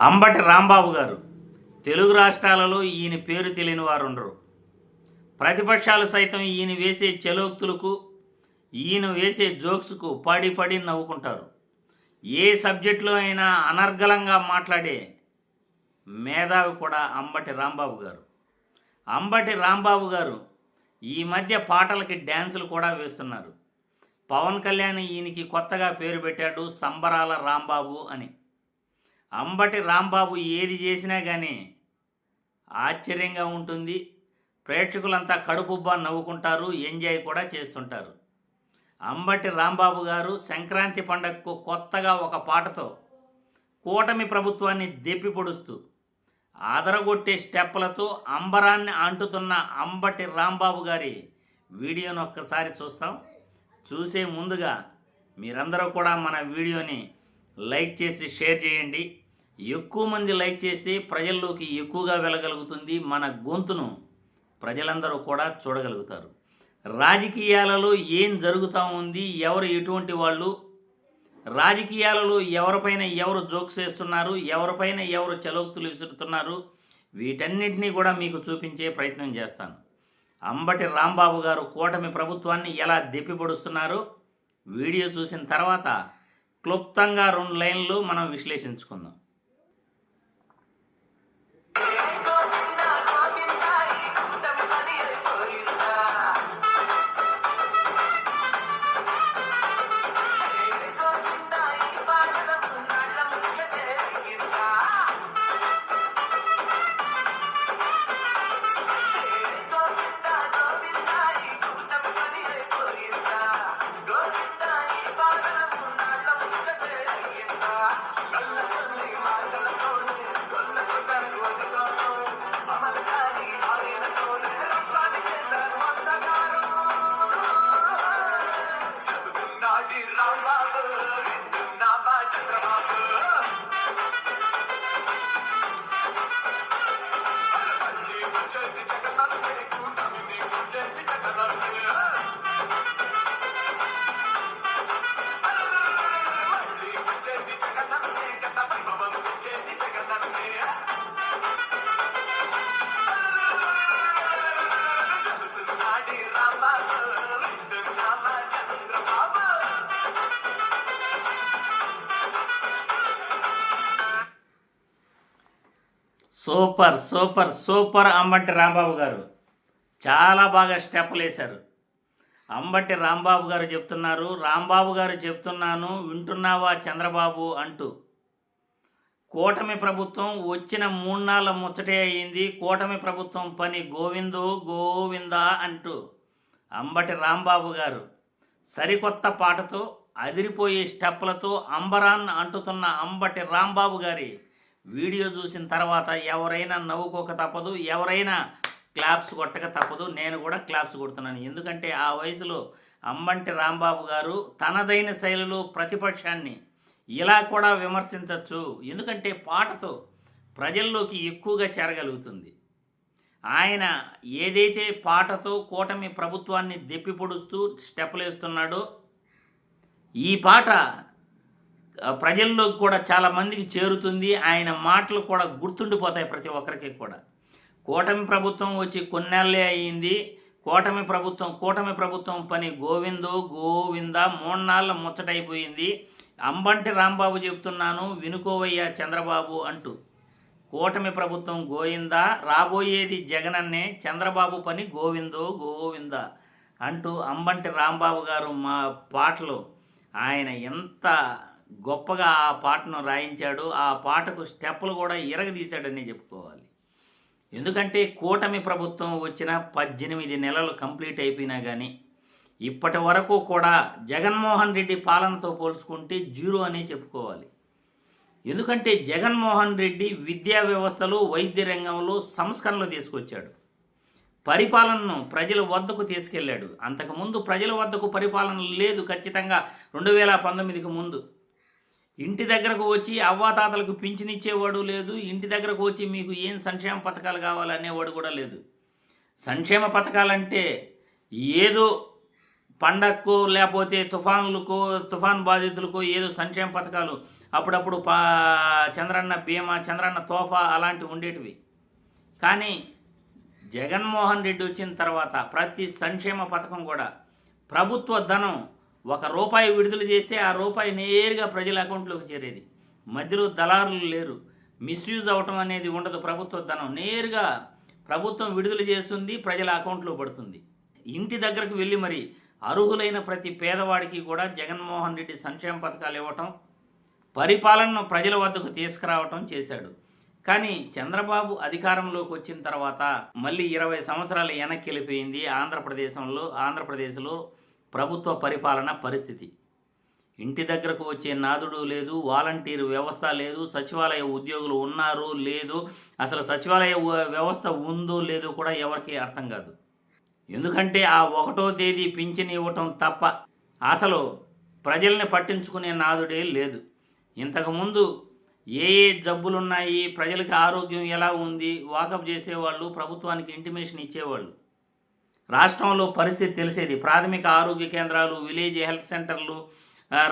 అంబటి రాంబాబు గారు. తెలుగు రాష్ట్రాలలో ఈయన పేరు తెలియని వారు ఉండరు ప్రతిపక్షాలు సైతం ఈయన వేసే చలోక్తులకు ఈయన వేసే జోక్స్కు పడి పడి నవ్వుకుంటారు. ఏ సబ్జెక్టులో అయినా అనర్గళంగా మాట్లాడే మేధావి కూడా అంబటి రాంబాబు గారు. అంబటి రాంబాబు గారు ఈ మధ్య పాటలకి డ్యాన్సులు కూడా వేస్తున్నారు. పవన్ కళ్యాణ్ ఈయనకి కొత్తగా పేరు పెట్టాడు సంబరాల రాంబాబు అని. అంబటి రాంబాబు ఏది చేసినా కానీ ఆశ్చర్యంగా ఉంటుంది. ప్రేక్షకులంతా కడుపుబ్బా నవ్వుకుంటారు ఎంజాయ్ కూడా చేస్తుంటారు. అంబటి రాంబాబు గారు సంక్రాంతి పండగకు కొత్తగా ఒక పాటతో కూటమి ప్రభుత్వాన్ని దెప్పి పొడుస్తూ ఆదరగొట్టే స్టెప్పులతో అంబరాన్ని అంటుతున్న అంబటి రాంబాబు గారి వీడియోను ఒక్కసారి చూస్తాం. చూసే ముందుగా మీరందరూ కూడా మన వీడియోని లైక్ చేసి షేర్ చేయండి. ఎక్కువ మంది లైక్ చేస్తే ప్రజల్లోకి ఎక్కువగా వెళ్ళగలుగుతుంది మన గొంతును. ప్రజలందరూ కూడా చూడగలుగుతారు. రాజకీయాలలో ఏం జరుగుతూ ఉంది ఎవరు ఎటువంటి వాళ్ళు రాజకీయాలలో ఎవరిపైన ఎవరు జోక్స్ వేస్తున్నారు ఎవరిపైన ఎవరు చలోక్తులు విసురుతున్నారు వీటన్నిటినీ కూడా మీకు చూపించే ప్రయత్నం చేస్తాను. అంబటి రాంబాబు గారు కూటమి ప్రభుత్వాన్ని ఎలా దెప్పిపొడుస్తున్నారో వీడియో చూసిన తర్వాత క్లుప్తంగా రెండు లైన్లు మనం విశ్లేషించుకుందాం. Super super super Ambati Rambabu garu. చాలా బాగా స్టెప్లు వేశారు. అంబటి రాంబాబు గారు చెప్తున్నారు రాంబాబు గారు చెప్తున్నాను వింటున్నావా చంద్రబాబు? అంటూ. కూటమి ప్రభుత్వం వచ్చిన మూడు నాళ్ళ ముచ్చటే అయింది కూటమి ప్రభుత్వం పని గోవిందు గోవిందా అంటూ. అంబటి రాంబాబు గారు సరికొత్త పాటతో అదిరిపోయే స్టెప్లతో అంబరాన్ అంటుతున్న అంబటి రాంబాబు గారి వీడియో చూసిన తర్వాత ఎవరైనా నవ్వుకోక తప్పదు ఎవరైనా క్లాప్స్ కొట్టక తప్పదు నేను కూడా క్లాప్స్ కొడుతున్నాను. ఎందుకంటే ఆ వయసులో అంబంటి రాంబాబు గారు తనదైన శైలిలో ప్రతిపక్షాన్ని ఇలా కూడా విమర్శించవచ్చు ఎందుకంటే పాటతో ప్రజల్లోకి ఎక్కువగా చేరగలుగుతుంది. ఆయన ఏదైతే పాటతో కూటమి ప్రభుత్వాన్ని దెప్పిపొడుస్తూ స్టెప్పులేస్తున్నాడో ఈ పాట ప్రజల్లో ప్రజల్లోకి కూడా చాలా మందికి చేరుతుంది. ఆయన మాటలు కూడా గుర్తుండిపోతాయి ప్రతి ఒక్కరికి కూడా. కూటమి ప్రభుత్వం వచ్చి కొన్నేళ్ళే అయ్యింది. కూటమి ప్రభుత్వం కూటమి ప్రభుత్వం పని గోవిందో గోవింద మూన్నాళ్ళ ముచ్చటైపోయింది. అంబంటి రాంబాబు చెప్తున్నాను వినుకోవయ్యా చంద్రబాబు అంటూ. కూటమి ప్రభుత్వం గోవింద రాబోయేది జగనన్నే చంద్రబాబు పని గోవిందో గోవింద అంటూ అంబంటి రాంబాబు గారు మా పాటలు ఆయన ఎంత గొప్పగా ఆ పాటను రాయించాడు. ఆ పాటకు స్టెప్పులు కూడా ఇరగదీశాడని చెప్పుకోవాలి. ఎందుకంటే కూటమి ప్రభుత్వం వచ్చిన పద్దెనిమిది నెలలు కంప్లీట్ అయిపోయినా కానీ ఇప్పటి వరకు కూడా జగన్మోహన్ రెడ్డి పాలనతో పోల్చుకుంటే జీరో అనే చెప్పుకోవాలి. ఎందుకంటే జగన్మోహన్ రెడ్డి విద్యా వ్యవస్థలో వైద్య రంగంలో సంస్కరణలు తీసుకొచ్చాడు. పరిపాలనను ప్రజల వద్దకు తీసుకెళ్ళాడు. అంతకుముందు ప్రజల వద్దకు పరిపాలన లేదు ఖచ్చితంగా రెండు వేల పంతొమ్మిదికి ముందు. ఇంటి దగ్గరకు వచ్చి అవ్వాతాతలకు పింఛనిచ్చేవాడు లేదు ఇంటి దగ్గరకు వచ్చి మీకు ఏం సంక్షేమ పథకాలు కావాలనేవాడు కూడా లేదు. సంక్షేమ పథకాలంటే ఏదో పండక్కో లేకపోతే తుఫాన్లకో తుఫాన్ బాధితులకో ఏదో సంక్షేమ పథకాలు అప్పుడప్పుడు పా చంద్రన్న బీమా చంద్రన్న తోఫా అలాంటివి ఉండేటివి. కానీ జగన్మోహన్ రెడ్డి వచ్చిన తర్వాత ప్రతి సంక్షేమ పథకం కూడా ప్రభుత్వ ధనం ఒక రూపాయి విడుదల చేస్తే ఆ రూపాయి నేరుగా ప్రజల అకౌంట్లోకి చేరేది. మధ్యలో దళారులు లేరు. మిస్యూజ్ అవటం అనేది ఉండదు. ప్రభుత్వ ధనం నేరుగా ప్రభుత్వం విడుదల చేస్తుంది ప్రజల అకౌంట్లో పడుతుంది. ఇంటి దగ్గరకు వెళ్ళి మరి అర్హులైన ప్రతి పేదవాడికి కూడా జగన్మోహన్ రెడ్డి సంక్షేమ పథకాలు ఇవ్వటం పరిపాలనను ప్రజల వద్దకు తీసుకురావటం చేశాడు. కానీ చంద్రబాబు అధికారంలోకి వచ్చిన తర్వాత మళ్ళీ ఇరవై సంవత్సరాలు వెనక్కి వెళ్ళిపోయింది ఆంధ్రప్రదేశంలో ఆంధ్రప్రదేశ్లో ప్రభుత్వ పరిపాలన పరిస్థితి. ఇంటి దగ్గరకు వచ్చే నాదుడు లేదు వాలంటీర్ వ్యవస్థ లేదు సచివాలయ ఉద్యోగులు ఉన్నారు లేదు అసలు సచివాలయ వ్యవస్థ ఉందో లేదో కూడా ఎవరికీ అర్థం కాదు. ఎందుకంటే ఆ ఒకటో తేదీ పింఛన్ ఇవ్వటం తప్ప అసలు ప్రజల్ని పట్టించుకునే నాదుడే లేదు. ఇంతకుముందు ఏ ఏ జబ్బులున్నాయి ప్రజలకి ఆరోగ్యం ఎలా ఉంది వాకప్ చేసేవాళ్ళు ప్రభుత్వానికి ఇంటిమేషన్ ఇచ్చేవాళ్ళు. రాష్ట్రంలో పరిస్థితి తెలిసేది. ప్రాథమిక ఆరోగ్య కేంద్రాలు విలేజ్ హెల్త్ సెంటర్లు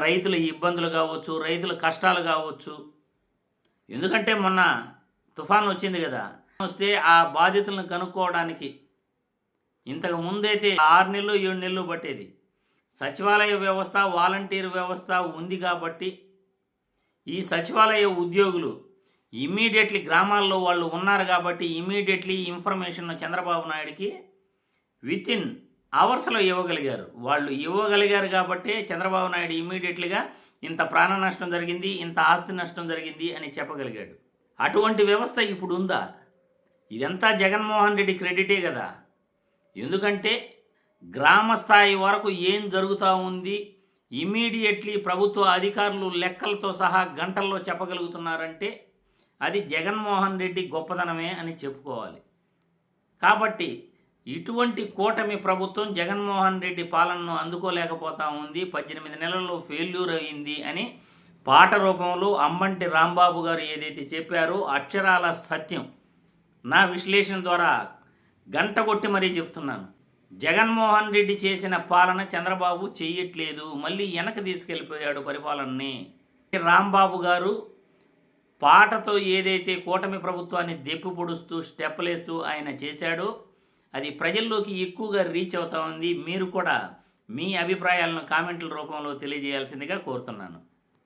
రైతుల ఇబ్బందులు కావచ్చు రైతుల కష్టాలు కావచ్చు. ఎందుకంటే మొన్న తుఫాన్ వచ్చింది కదా. వస్తే ఆ బాధితులను కనుక్కోవడానికి ఇంతకు ముందైతే ఆరు నెలలు ఏడు నెలలు పట్టేది. సచివాలయ వ్యవస్థ వాలంటీర్ వ్యవస్థ ఉంది కాబట్టి ఈ సచివాలయ ఉద్యోగులు ఇమ్మీడియట్లీ గ్రామాల్లో వాళ్ళు ఉన్నారు కాబట్టి ఇమ్మీడియట్లీ ఇన్ఫర్మేషన్ చంద్రబాబు నాయుడికి విత్ ఇన్ అవర్స్లో ఇవ్వగలిగారు. వాళ్ళు ఇవ్వగలిగారు కాబట్టి చంద్రబాబు నాయుడు ఇమ్మీడియట్లీగా ఇంత ప్రాణ నష్టం జరిగింది ఇంత ఆస్తి నష్టం జరిగింది అని చెప్పగలిగాడు. అటువంటి వ్యవస్థ ఇప్పుడు ఉందా ఇదంతా జగన్మోహన్ రెడ్డి క్రెడిటే కదా ఎందుకంటే గ్రామ స్థాయి వరకు ఏం జరుగుతూ ఉంది? ఇమీడియట్లీ ప్రభుత్వ అధికారులు లెక్కలతో సహా గంటల్లో చెప్పగలుగుతున్నారంటే అది జగన్మోహన్ రెడ్డి గొప్పదనమే అని చెప్పుకోవాలి. కాబట్టి ఇటువంటి కూటమి ప్రభుత్వం జగన్మోహన్ రెడ్డి పాలనను అందుకోలేకపోతా ఉంది. పద్దెనిమిది నెలల్లో ఫెయిల్యూర్ అయింది అని పాట రూపంలో అమ్మంటి రాంబాబు గారు ఏదైతే చెప్పారో అక్షరాల సత్యం. నా విశ్లేషణ ద్వారా గంట కొట్టి మరీ చెప్తున్నాను. జగన్మోహన్ రెడ్డి చేసిన పాలన చంద్రబాబు చేయట్లేదు. మళ్ళీ వెనక తీసుకెళ్ళిపోయాడు పరిపాలనని. రాంబాబు గారు పాటతో ఏదైతే కూటమి ప్రభుత్వాన్ని దెప్పి పొడుస్తూ స్టెప్లేస్తూ ఆయన చేశాడో అది ప్రజల్లోకి ఎక్కువగా రీచ్ అవుతా ఉంది. మీరు కూడా మీ అభిప్రాయాలను కామెంట్ల రూపంలో తెలియజేయాల్సిందిగా కోరుతున్నాను.